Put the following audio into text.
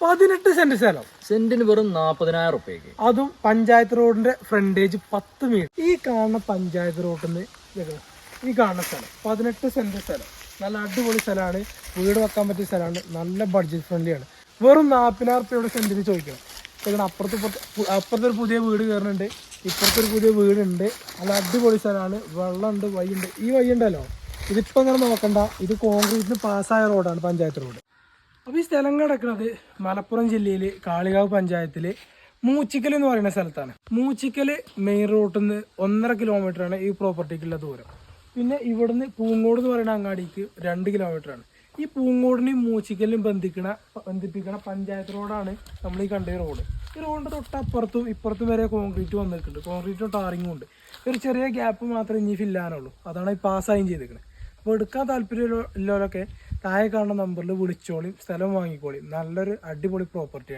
പതിനെട്ട് സെന്റ് സ്ഥലം. സെന്റിന് വെറും നാപ്പതിനായിരം റുപ്യക്ക്. അതും പഞ്ചായത്ത് റോഡിന്റെ ഫ്രണ്ടേജ് പത്ത് മീറ്റർ ഈ കാണുന്ന പഞ്ചായത്ത് റോഡിൽ നിന്ന് ഈ കാണുന്ന സ്ഥലം. പതിനെട്ട് സെന്റ് സ്ഥലം. നല്ല അടിപൊളി സ്ഥലമാണ്. വീട് വെക്കാൻ പറ്റിയ സ്ഥലമാണ്. നല്ല ബഡ്ജറ്റ് ഫ്രണ്ട്ലിയാണ് വെറും നാൽപ്പതിനായിരം റുപ്യയുടെ സെന്റിന് ചോദിക്കണം. ഇവിടെ അപ്പുറത്ത് അപ്പുറത്തൊരു പുതിയ വീട് കയറുന്നുണ്ട്. ഇപ്പുറത്തൊരു പുതിയ വീടുണ്ട്. നല്ല അടിപൊളി സ്ഥലമാണ്. വെള്ളമുണ്ട് വഴിയുണ്ട്. ഈ വഴി ഉണ്ടല്ലോ ഇതിപ്പോൾ അങ്ങനെ നോക്കണ്ട. ഇത് കോൺക്രീറ്റിന് പാസ്സായ റോഡാണ് പഞ്ചായത്ത് റോഡ് അപ്പോൾ ഈ സ്ഥലം കിടക്കുന്നത് മലപ്പുറം ജില്ലയിൽ കാളികാവ് പഞ്ചായത്തിൽ മൂച്ചിക്കൽ എന്ന് പറയുന്ന സ്ഥലത്താണ്. മൂച്ചിക്കൽ മെയിൻ റോഡിൽ നിന്ന് ഒന്നര കിലോമീറ്ററാണ് ഈ പ്രോപ്പർട്ടിക്കുള്ള ദൂരം. പിന്നെ ഇവിടുന്ന് പൂങ്കോട് എന്ന് പറയുന്ന അങ്ങാടിക്ക് രണ്ട് കിലോമീറ്ററാണ് ഈ പൂങ്കോടിനെയും മൂച്ചിക്കലിനും ബന്ധിക്കണ ബന്ധിപ്പിക്കണ പഞ്ചായത്ത് റോഡാണ് നമ്മൾ ഈ കണ്ട റോഡ് ഈ റോഡിന്റെ തൊട്ടപ്പുറത്തും ഇപ്പുറത്തും വരെ കോൺക്രീറ്റ് വന്നിട്ടുണ്ട്. കോൺക്രീറ്റും ടാറിങ്ങും ഉണ്ട്. ഒരു ചെറിയ ഗ്യാപ്പ് മാത്രമേ ഇനി ഫില്ലാനുള്ളൂ അതാണ് ഈ പാസ്സായും ചെയ്തിരിക്കുന്നത് അപ്പോൾ എടുക്കാൻ താല്പര്യമുള്ളവരൊക്കെ താഴെ കാണുന്ന നമ്പറിൽ വിളിച്ചോളിയും സ്ഥലം വാങ്ങിക്കോളിയും നല്ലൊരു അടിപൊളി പ്രോപ്പർട്ടിയാണ്